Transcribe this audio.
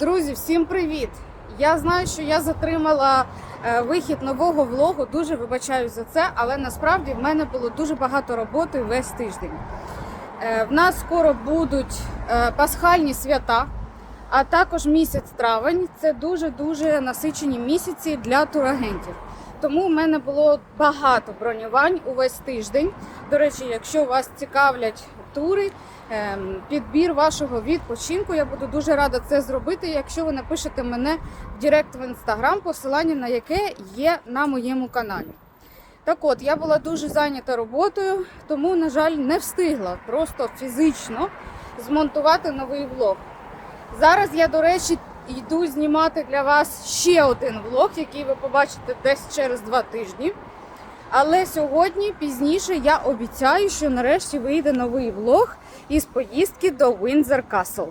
Друзі, всім привіт! Я знаю, що я затримала е, вихід нового влогу. Дуже вибачаюсь за це, але насправді в мене було дуже багато роботи весь тиждень. Е, в нас скоро будуть е, пасхальні свята, а також місяць травень. Це дуже дуже насичені місяці для турагентів. Тому в мене було багато бронювань увесь тиждень. До речі, якщо вас цікавлять тури, ем, підбір вашого відпочинку, я буду дуже рада це зробити, якщо ви напишете мене в Директ в інстаграм, посилання на яке є на моєму каналі. Так от, я була дуже зайнята роботою, тому, на жаль, не встигла просто фізично змонтувати новий влог. Зараз я, до речі, йду знімати для вас ще один влог, який ви побачите десь через два тижні. Але сьогодні пізніше я обіцяю, що нарешті вийде новий влог із поїздки до Windsor Castle.